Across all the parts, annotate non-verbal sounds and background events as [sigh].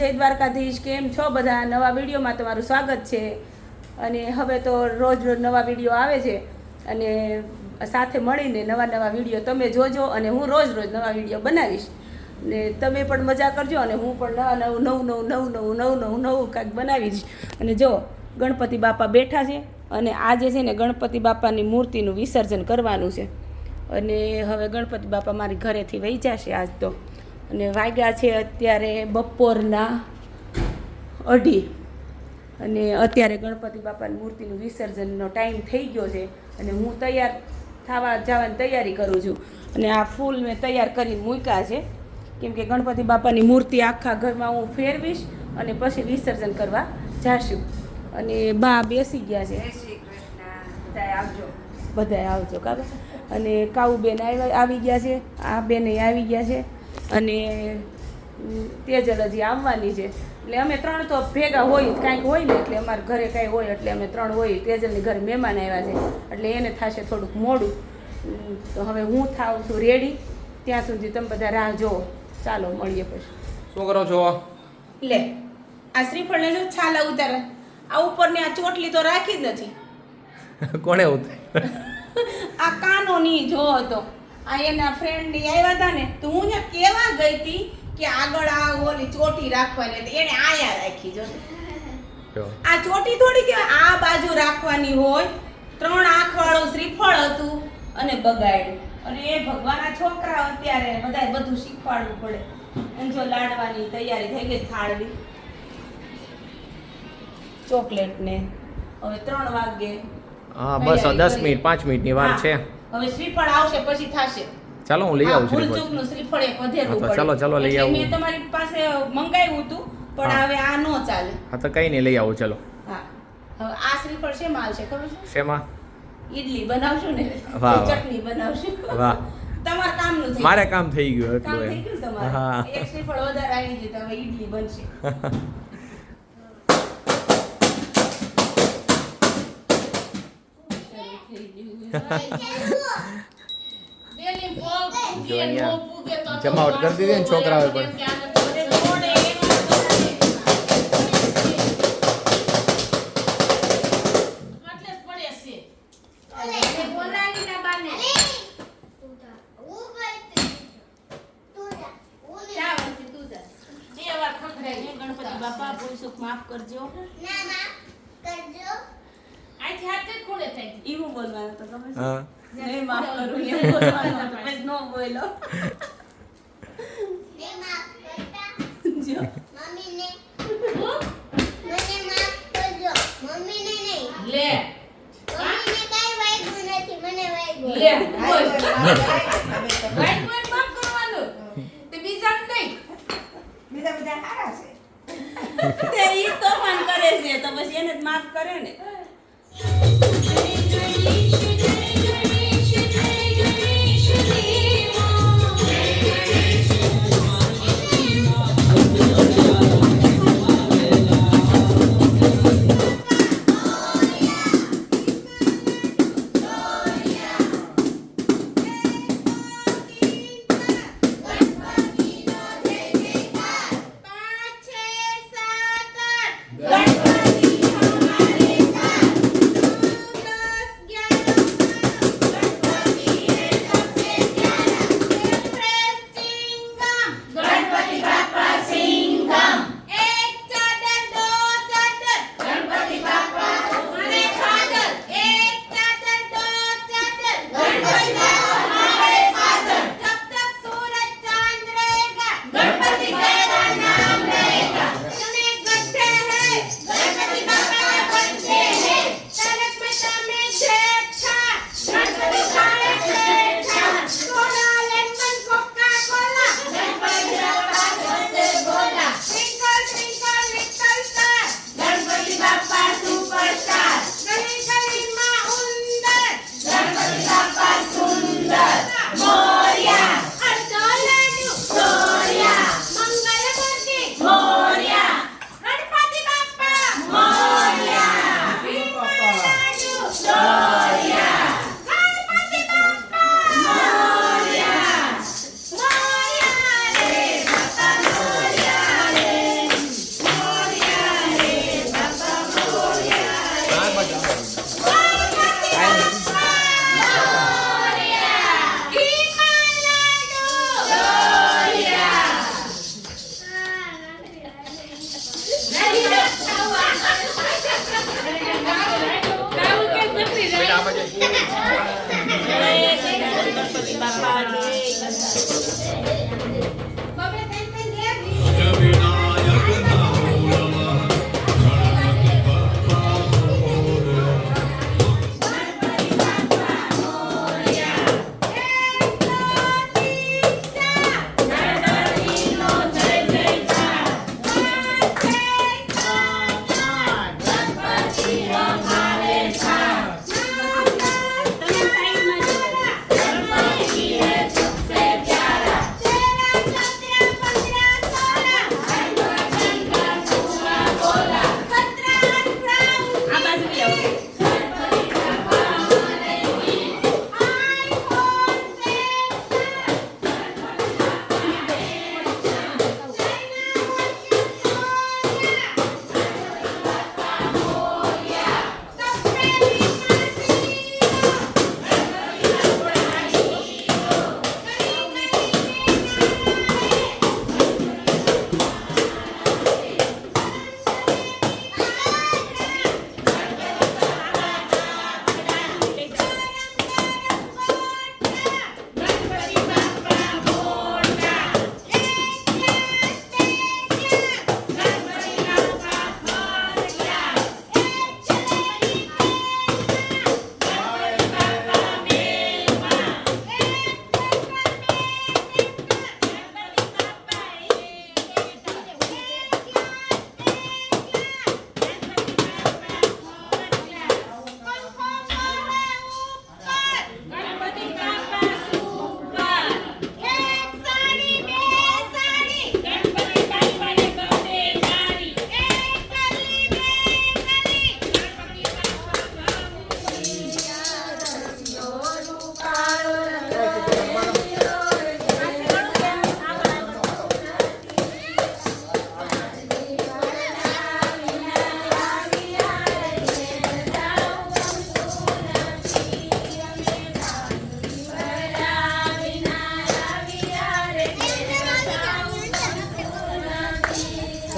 જય દ્વારકાધીશ, કેમ છો બધા? નવા વિડીયોમાં તમારું સ્વાગત છે. અને હવે તો રોજ રોજ નવા વીડિયો આવે છે. અને સાથે મળીને નવા નવા વીડિયો તમે જોજો અને હું રોજ રોજ નવા વીડિયો બનાવીશ. ને તમે પણ મજા કરજો અને હું પણ નવા નવું નવું નવું નવું નવું નવું નવું નવું કાંઈક બનાવીશ. અને જો, ગણપતિ બાપા બેઠા છે અને આજે છે ને ગણપતિ બાપાની મૂર્તિનું વિસર્જન કરવાનું છે. અને હવે ગણપતિ બાપા મારી ઘરેથી વહી જશે આજ તો. અને વાગ્યા છે અત્યારે બપોરના અઢી. અને અત્યારે ગણપતિ બાપાની મૂર્તિનું વિસર્જનનો ટાઈમ થઈ ગયો છે અને હું તૈયાર થવા જવાની તૈયારી કરું છું. અને આ ફૂલ મેં તૈયાર કરીને મૂક્યા છે. કેમ કે ગણપતિ બાપાની મૂર્તિ આખા ઘરમાં હું ફેરવીશ અને પછી વિસર્જન કરવા જાશું. અને બા બેસી ગયા છે. આવજો. બધાય આવજો કાકા અને કાઉબેન આવ્યા આવી ગયા છે. આ બેને આવી ગયા છે. અને તેજલ હજી આવવાની છે. એટલે અમે ત્રણ તો ભેગા હોય કાંઈક હોય ને એટલે અમારા ઘરે કાંઈ હોય એટલે અમે ત્રણ હોય તેજલની ઘરે મહેમાન આવ્યા છે. એટલે એને થશે થોડુંક મોડું. તો હવે હું થાઉં છું રેડી ત્યાં સુધી તમે બધા રાહ જુઓ. ચાલો મળીએ પછી. શું કરો છો? લે આ શ્રીફળને જો છાલા ઉતારે. આ ઉપરની આ ચોટલી તો રાખી જ નથી. કોણે ઉતારી? [laughs] આ કાનોની જો હતો. આ એના ફ્રેન્ડની આવ્યા હતા ને તો હું ને કેવા ગઈ હતી કે આગળ આ ઓલી ચોટી રાખવાની હતી. એને આયા રાખી જો. આ ચોટી થોડી કે આ બાજુ રાખવાની હોય. ત્રણ આંખ વાળું શ્રીફળ હતું અને બગાડ્યું. અને એ ભગવાનના છોકરા અત્યારે બધાય બધું શીખવાડવું પડે. એમ જો લાડવાની તૈયારી થઈ ગઈ થાળવી. ચોકલેટ ને હવે ત્રણ વાગે હા બસ દસ મિનિટ પાંચ મિનિટની વાર છે. હવે શ્રીફળ આવશે પછી થશે. ચાલો હું લઈ આવું છું શ્રીફળ. એક વધેરું. ચાલો, ચાલો લઈ આવું. મેં તમારી પાસે મંગાવ્યું હતું પણ હવે આ નો ચાલે. હા તો કઈ નહીં લઈ આવું ચાલો. હા. હવે આ શ્રીફળ શેમાં આવશે ખબર છે? શેમાં? ઈડલી બનાવશું ને. ચટણી બનાવશું. વાહ. તમારા કામનું મારે કામ થઈ ગયું કામ થઈ ગયું તમારું. હા. એક શ્રીફળ વધારે આવી ગયું તો હવે ઈડલી બનશે. [laughs] જો અહીંયા જમાવટ કરી દીધી ને પણ બાપા ભૂલ માફ કરજો એવું બોલવાનું તો તમે શું? હા. નહીં માફ કરું એવું બોલવાનું. પછી નો બોલ્યો. જો.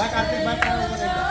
Bakar, bakar.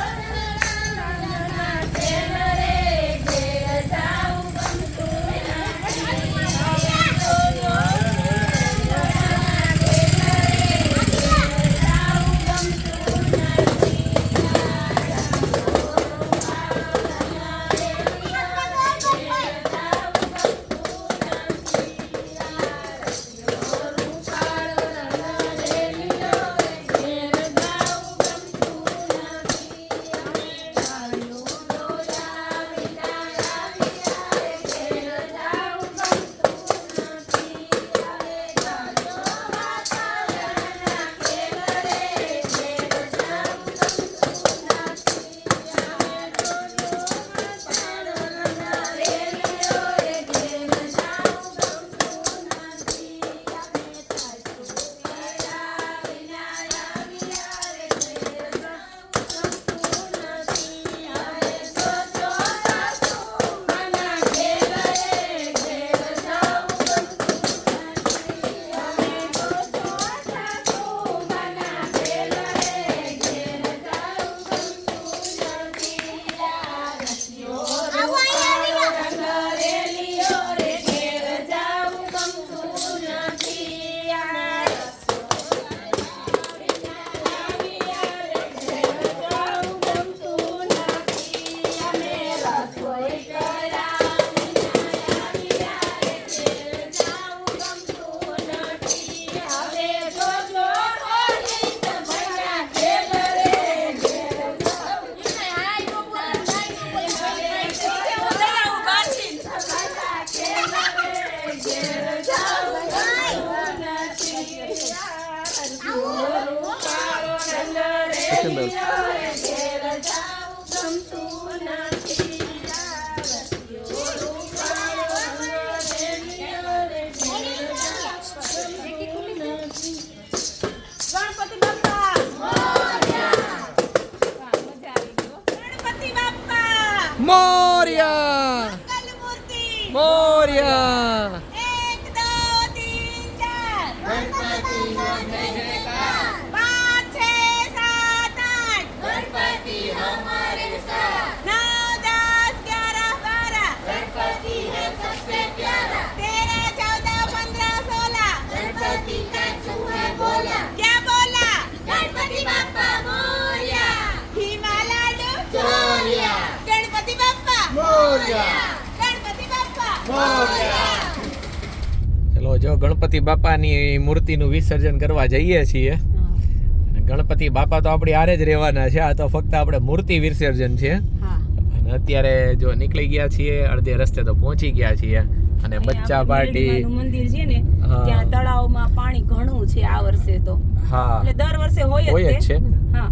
ગણપતિ બાપાની મૂર્તિનું વિસર્જન કરવા જઈએ છીએ. ગણપતિ બાપા તો આપણી આરે જ રહેવાના છે. આ તો ફક્ત આપણે મૂર્તિ વિસર્જન છે. અને અત્યારે જો નીકળી ગયા છીએ અડધે રસ્તે તો પહોંચી ગયા છીએ. અને બચ્ચા પાર્ટી મંદિર છે ને. ત્યાં તળાવમાં પાણી ઘણું છે આ વર્ષે તો. હા. એટલે દર વર્ષે હોય જ છે હા.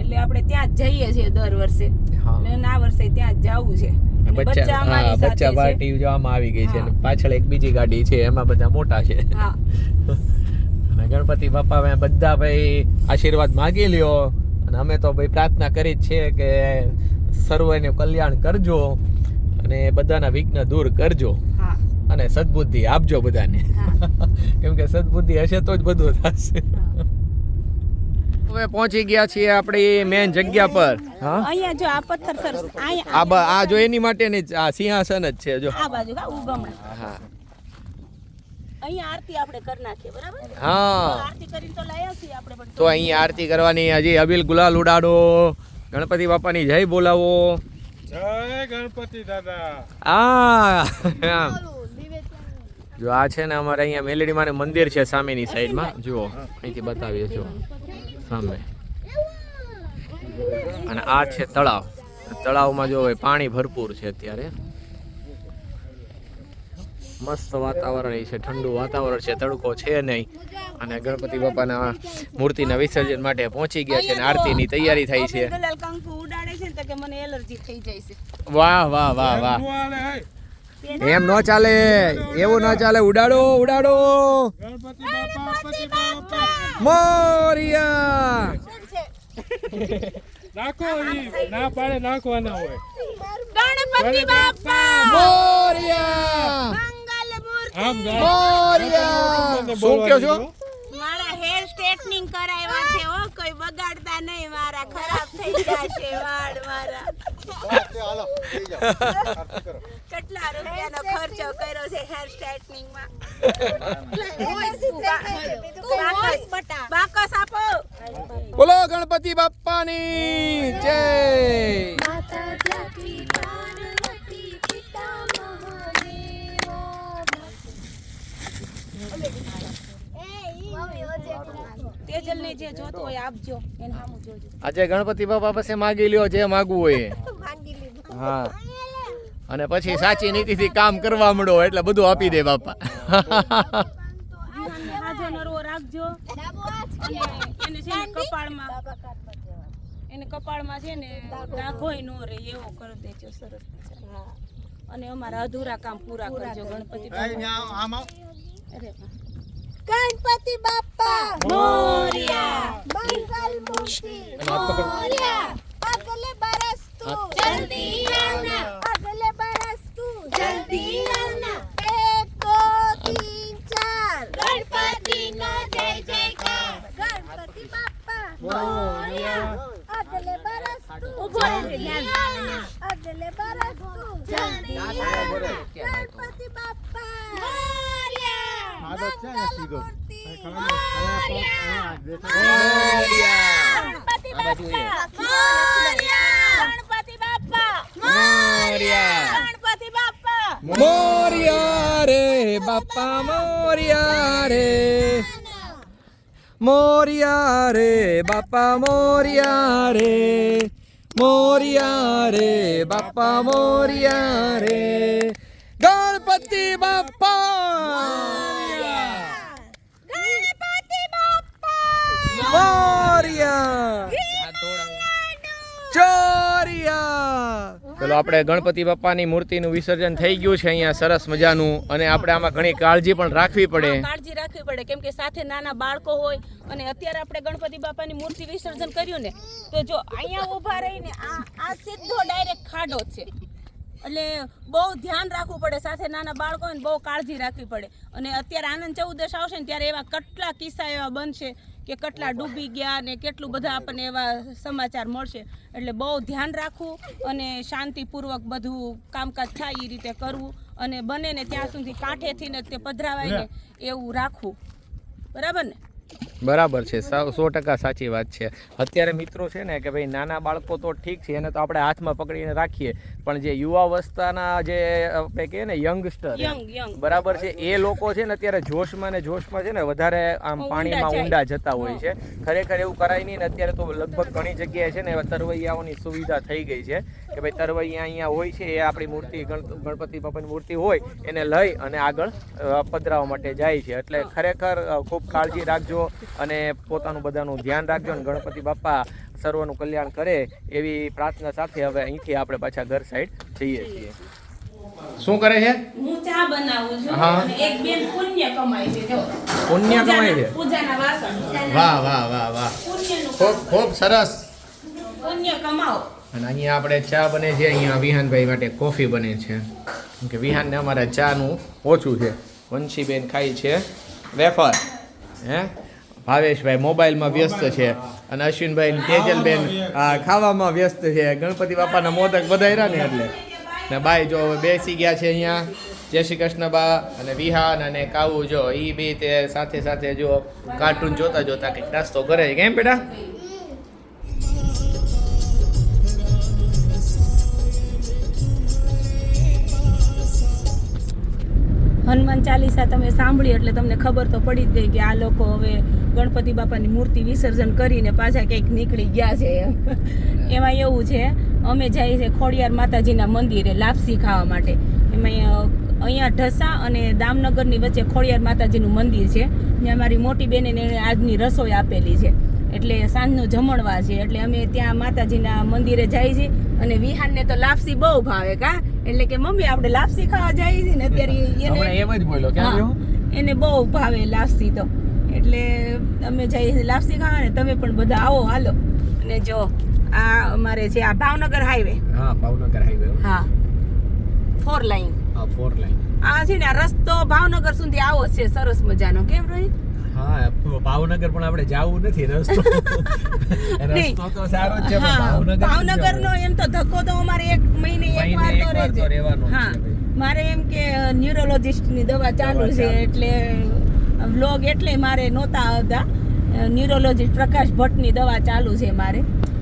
એટલે આપણે ત્યાં જ જઈએ છીએ દર વર્ષે. અને આ વર્ષે ત્યાં જ જવું છે. બચ્ચા બચ્ચા હા બચ્ચા પાર્ટી જો આમાં આવી ગઈ છે. પાછળ એક બીજી ગાડી છે એમાં બધા મોટા છે. [laughs] અને ગણપતિ બાપા મેં બધા ભાઈ આશીર્વાદ માગી લ્યો. અને અમે તો ભાઈ પ્રાર્થના કરી જ છે કે સર્વનું કલ્યાણ કરજો અને બધાના વિઘ્ન દૂર કરજો. અને સદબુદ્ધિ આપજો બધાને. [laughs] કેમ કે સદબુદ્ધિ હશે તો જ બધું થશે. હવે પહોંચી ગયા છીએ આપણી મેન જગ્યા પર. હા? અહીંયા જો આ પથ્થર સર આ બ- આ જો એની માટે ને આ સિંહાસન જ છે જો. આ બાજુ હા ઉગમણા. હા અહીંયા આરતી આપણે કરી નાખીએ બરાબર? હા. આરતી કરીને તો લાયા છીએ આપણે પણ. તો અહીંયા આરતી કરવાની હજી અબીલ ગુલાલ ઉડાડો. ગણપતિ બાપાની જય બોલાવો. જય ગણપતિ દાદા. આ જો આ છે ને અમારે અહીંયા મેલેડીમાં મંદિર છે સામેની સાઈડમાં જુઓ અહીંથી બતાવીએ જો સામે. અને આ છે તળાવ. તળાવમાં જો પાણી ભરપૂર છે અત્યારે. મસ્ત વાતાવરણ છે ઠંડુ વાતાવરણ છે તડકો છે નહીં. અને ગણપતિ બાપાના મૂર્તિના વિસર્જન માટે પહોંચી ગયા છે અને આરતીની તૈયારી થઈ છે. અબીલ ગુલાલ કંકુ ઉડાડે છે ને તો કે મને એલર્જી થઈ જાય છે. વાહ વાહ વાહ વાહ. એમ ન ચાલે એવું ન ચાલે. ઉડાડો ઉડાડો. મોરિયા. [laughs] નાખો ના પાડે નાખવાના હોય. ગણપતિ બાપા! મોરિયા! મંગલ મૂર્તિ! મોરિયા! શું કહો છો મારા હેર સ્ટ્રેટનિંગ કરાવ્યા છે ઓ કોઈ બગાડતા નહીં મારા ખરાબ થઈ જશે વાળ મારા. કેટલા રૂપિયાનો ખર્ચો કર્યો છે હેર સ્ટ્રેટનિંગમાં બાકસ આપો. બોલો ગણપતિ બાપ્પાની જય! આજે ગણપતિ બાપા પાસે માગી લ્યો જે માગવું હોય હા. અને પછી સાચી નીતિથી કામ કરવા મળો એટલે બધું આપી દે બાપા. રાખજો એને છે કપાળમાં એને કપાળમાં છે ને ડાઘોય નો રે એવો કરી દેજો સરસ અને અમારા અધૂરા કામ પૂરા કરજો ગણપતિ બાપા. ગણપતિ બાપા મોરિયા બરસ તું જલ્દી જલ્દી આના એક દો તીન ચાર ગણપતિ નો જય જયકાર. ગણપતિ બાપા. મોર્યા અગલે બરસ તું જલ્દી આના અગલે બરસ તું જલ્દી આના ગણપતિ બાપા. મોર્યા મૂર્તિ. મોર્યા ગણપતિ બાપા મોર્યા ગણપતિ બાપા. મોરિયા ગણપતિ બાપા. મોરિયા રે બાપા મોરિયા રે. મોરિયા રે બાપા મોરિયા રે. મોરિયા રે બાપા મોરિયા રે. ગણપતિ બાપા. મોરિયા. ચોરિયા. ચલો આપણે ગણપતિ બાપાની મૂર્તિનું વિસર્જન થઈ ગયું છે અહીંયા સરસ મજાનું. અને આપણે આમાં ઘણી કાળજી પણ રાખવી પડે. કાળજી રાખવી પડે કેમ કે સાથે નાના બાળકો હોય અને અત્યારે આપણે ગણપતિ બાપાની મૂર્તિ વિસર્જન કર્યું ને તો જો અહીંયા ઊભા રહીને આ આ સીધો ડાયરેક્ટ ખાડો છે. એટલે બહુ ધ્યાન રાખવું પડે સાથે નાના બાળકો હોય ને બહુ કાળજી રાખવી પડે. અને અત્યારે આનંદ ચૌદશ આવશે ને ત્યારે એવા કેટલા કિસ્સા એવા બનશે. કે કેટલા ડૂબી ગયા ને કેટલું બધા આપણને એવા સમાચાર મળશે. એટલે બહુ ધ્યાન રાખવું અને શાંતિપૂર્વક બધું કામકાજ થાય એ રીતે કરવું અને બને ને ત્યાં સુધી કાંઠેથી ને તે પધરાવાય ને એવું રાખવું. બરાબર ને? બરાબર છે. સો ટકા સાચી વાત છે. અત્યારે મિત્રો છે ને કે ભાઈ નાના બાળકો તો ઠીક છે, એને તો આપણે હાથમાં પકડીને રાખીએ. પણ જે યુવાવસ્થાના જે આપણે કહીએ ને યંગસ્ટર યંગ યંગ બરાબર છે. એ લોકો છે ને અત્યારે જોશમાં ને જોશમાં છે ને વધારે આમ પાણીમાં ઊંડા જતા હોય છે. ખરેખર એવું કરાય નહીં ને અત્યારે તો લગભગ ઘણી જગ્યાએ છે ને તરવૈયાઓની સુવિધા થઈ ગઈ છે કે ભાઈ તરવૈયા અહીંયા હોય છે એ આપણી મૂર્તિ ગણપતિ બાપાની મૂર્તિ હોય એને લઈ અને આગળ પધરાવવા માટે જાય છે. એટલે ખરેખર ખૂબ કાળજી રાખજો અને પોતાનું બધાનું ધ્યાન રાખજો અને ગણપતિ બાપા સર્વનું કલ્યાણ કરે એવી પ્રાર્થના સાથે હવે અહીંથી આપણે પાછા ઘર સાઈડ જઈએ છીએ. શું કરે છે? હું ચા બનાવું છું. અને એક બેન પુણ્ય કમાય છે જો. પુણ્ય કમાય છે? પૂજાના વાસણ. વાહ વાહ વાહ વાહ. પુણ્યનું ખૂબ ખૂબ સરસ. પુણ્ય કમાઓ. અને અહીંયા આપણે ચા બને છે અહીંયા વિહાનભાઈ માટે કોફી બને છે. કેમ કે વિહાનને અમારા ચાનું ઓછું છે. વંશીબેન ખાય છે વેફર. હે? ભાવેશભાઈ મોબાઈલમાં વ્યસ્ત છે અને અશ્વિનભાઈ તેજલબેન આ ખાવામાં વ્યસ્ત છે. ગણપતિ બાપાના મોદક બધાયરા ને એટલે. ને બાઈ જો હવે બેસી ગયા છે અહીંયા. જય શ્રી કૃષ્ણ બા. અને વિહાન અને કાવું જો એ બે તે સાથે સાથે જો કાર્ટૂન જોતા જોતા કંઈક નાસ્તો કરે કેમ બેટા? હનુમાન ચાલીસા તમે સાંભળી એટલે તમને ખબર તો પડી જ ગઈ કે આ લોકો હવે ગણપતિ બાપાની મૂર્તિ વિસર્જન કરીને પાછા કંઈક નીકળી ગયા છે. એમાં એવું છે અમે જઈએ છીએ ખોડિયાર માતાજીના મંદિરે લાપસી ખાવા માટે. એમાં અહીંયા ઢસા અને દામનગરની વચ્ચે ખોડિયાર માતાજીનું મંદિર છે. ત્યાં મારી મોટી બેને એણે આજની રસોઈ આપેલી છે. એટલે સાંજનું જમણવા છે. એટલે અમે ત્યાં માતાજીના મંદિરે જઈએ છીએ અને વિહાનને તો લાપસી બહુ ભાવે કા? એટલે કે મમ્મી આપણે લાપસી ખાવા જઈએ છીએ ને અત્યારે એને એમ જ બોલો કે એને બહુ ભાવે લાપસી તો. એટલે અમે જઈએ છીએ લાપસી ખાવા ને તમે પણ બધા આવો હાલો. અને જો આ અમારે છે આ ભાવનગર હાઈવે હા ભાવનગર હાઈવે હા. ફોર લાઈન હા ફોર લાઈન આ છે ને આ રસ્તો ભાવનગર સુધી આવો છે સરસ મજાનો. કેમ રહી હા ભાવનગર પણ આપણે જવું નથી રસ્તો [laughs] રસ્તો તો સારો છે ભાવનગર ભાવનગર નો એમ તો ધક્કો તો અમારે એક મહિને એક વાર તો રહે રહેવાનો હા છે મારે એમ કે ન્યુરોલોજિસ્ટની દવા ચાલુ છે એટલે વ્લોગ એટલે મારે નહોતા આવતા. ન્યુરોલોજિસ્ટ પ્રકાશ ભટ્ટની દવા ચાલુ છે મારે.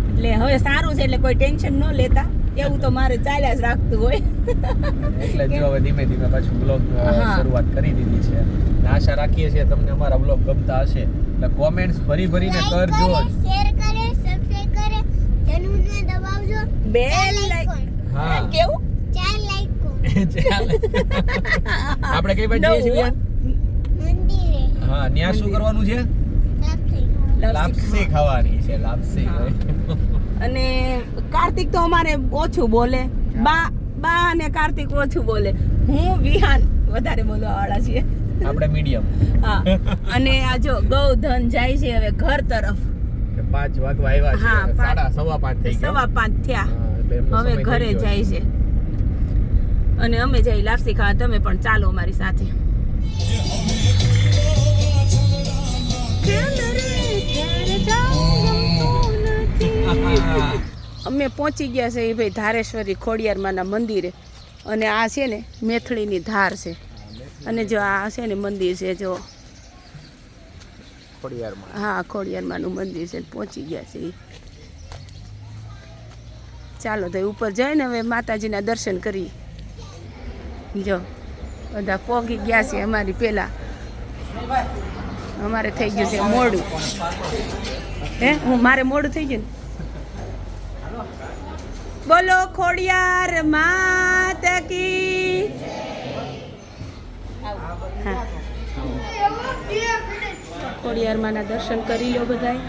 એટલે હવે સારું છે એટલે કોઈ ટેન્શન ન લેતા. એવું તો મારે ચાલ્યા જ રાખતું હોય. એટલે જ હવે ધીમે ધીમે પાછું બ્લોગ શરૂઆત કરી દીધી છે. આશા રાખીએ છીએ તમને અમારા બ્લોગ ગમતા હશે. એટલે કોમેન્ટ્સ ભરી ભરીને કરજો. શેર કરે સબસ્ક્રાઇબ કરે ધનુને દબાવજો. બેલ. કોણ? હા. કેવું? ચાર લાઈક? ચાલે. આપણે કઈ બાજુ જઈએ છીએ મંદિરે. હા ત્યાં શું કરવાનું છે? લાપસી. ખાવાની છે લાપસી. અને કાર્તિક તો અમારે ઓછું બોલે. બા બા અને કાર્તિક ઓછું બોલે. હું વિહાન વધારે બોલવા વાળા છીએ. આપણે મીડિયમ. હા. અને આ જો ગૌધન જાય છે હવે ઘર તરફ. પાંચ વાગવા આવ્યા હા, છે સાડા સવા પાંચ થઈ ગયા. સવા પાંચ થયા. હવે ઘરે જાય છે. અને અમે જઈ લાપસી ખાવા. તમે પણ ચાલો અમારી સાથે. અમે પહોંચી ગયા છે એ ભાઈ ધારેશ્વરી ખોડિયારમાંના મંદિરે. અને આ છે ને મેથળીની ધાર છે. અને જો આ છે ને મંદિર છે જો. હા ખોડિયારમાંનું મંદિર છે પહોંચી ગયા છે એ. ચાલો તો ઉપર જઈને હવે માતાજીના દર્શન કરી જો બધા પોગી ગયા છે અમારી પહેલાં અમારે થઈ ગયું છે મોડું. હે? હું મારે મોડું થઈ ગયું ને? બોલો ખોડિયાર માત કી. ખોડિયાર માના દર્શન કરી લો બધાય.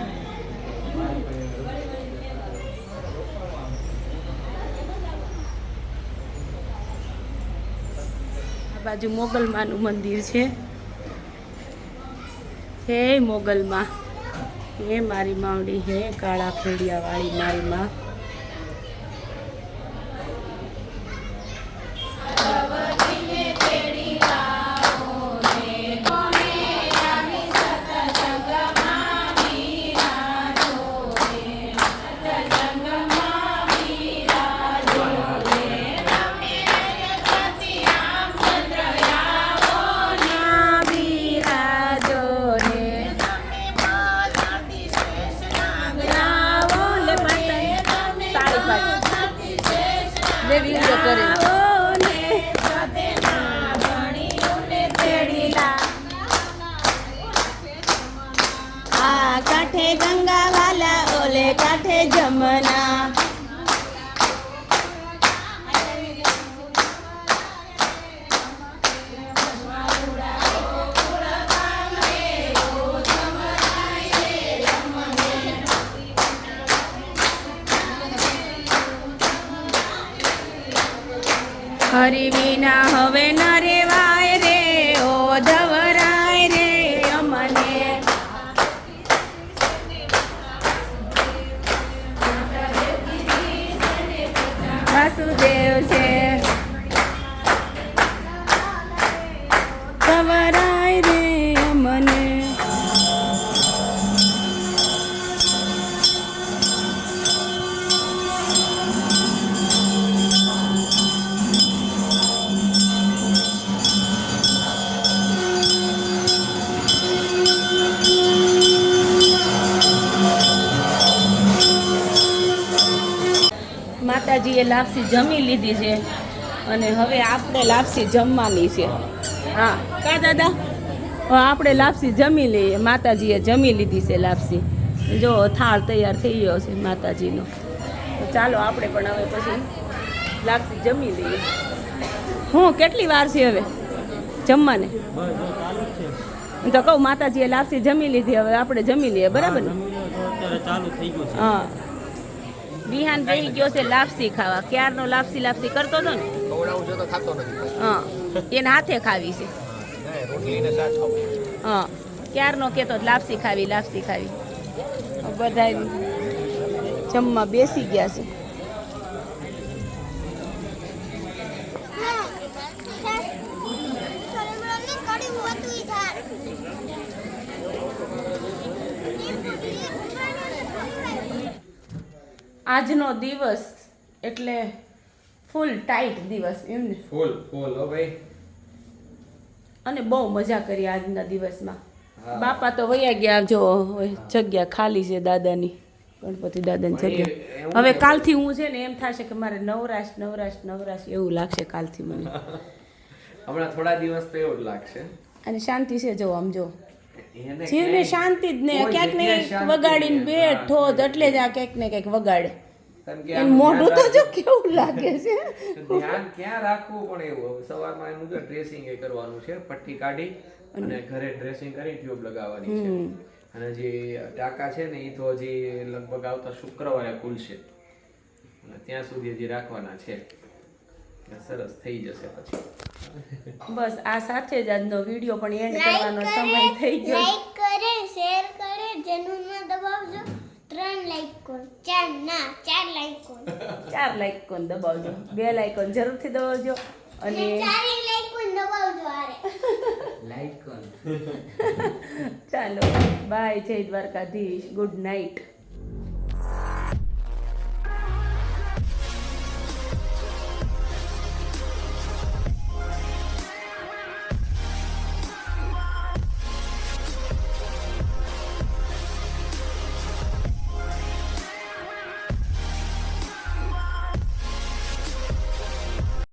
બાજુ મોગલમાનું મંદિર છે. હે મોગલમાં હે મારી માવડી હે કાળા ફેડિયા વાળી મારી માં. જમી લીધી છે. અને હવે આપણે લાપસી જમવાની છે. હા. કા દાદા? આપણે લાપસી જમી લઈએ. માતાજીએ જમી લીધી છે લાપસી. જો થાળ તૈયાર થઈ ગયો છે માતાજીનો. તો ચાલો આપણે પણ હવે પછી લાપસી જમી લઈએ. હું કેટલી વાર છે હવે જમવાને? તો કહું માતાજીએ લાપસી જમી લીધી હવે આપણે જમી લઈએ. બરાબર ને? હા. વિહાન બેહી ગયો છે લાપસી ખાવા. ક્યારનો લાપસી લાપસી કરતો હતો ને? ખવડાવું તો ખાતો નથી. હા એને હાથે ખાવી છે. હા ક્યારનો કહેતો હતો, લાપસી ખાવી લાપસી ખાવી. બધા જમવા બેસી ગયા છે. આજનો દિવસ એટલે ફૂલ ટાઈટ દિવસ એમ ને? ફૂલ ફૂલ હો ભાઈ. અને બહુ મજા કરી આજના દિવસમાં. બાપા તો વયા ગયા જો જગ્યા ખાલી છે દાદાની ગણપતિ દાદાની જગ્યા. હવે કાલથી હું છે ને એમ થશે કે મારે નવરાશ નવરાશ નવરાશ એવું લાગશે કાલથી મને. [laughs] હમણાં થોડા દિવસ તો એવું જ લાગશે. અને શાંતિ છે જો આમ જો. જીવને શાંતિ જ ને ક્યાંક ને ક્યાંક વગાડીને. બેઠો જ એટલે જ આ ક્યાંક ને ક્યાંક વગાડે. મોઢું તો જો કેવું લાગે છે. ધ્યાન ક્યાં રાખવું પણ એવું. સવારમાં એનું જો ડ્રેસિંગ એ કરવાનું છે પટ્ટી કાઢી અને ઘરે ડ્રેસિંગ કરી ટ્યુબ લગાવવાની છે. અને જે ટાંકા છે ને એ તો હજી લગભગ આવતા શુક્રવારે ખુલશે. અને ત્યાં સુધી હજી રાખવાના છે. સરસ થઈ જશે પછી. બસ આ સાથે જ આજનો વીડિયો પણ એન્ડ કરવાનો સમય થઈ ગયો. લાઈક કરે શેર કરે જનૂનમાં દબાવજો. ત્રણ લાઈક કોન ચાર ના ચાર લાઈક કોન ચાર લાઇકોન દબાવજો? બે લાઇકોન જરૂરથી દબાવજો? અને ચાર લાઈક કોન દબાવજો આરે ચાલો બાય જય દ્વારકાધીશ. Good night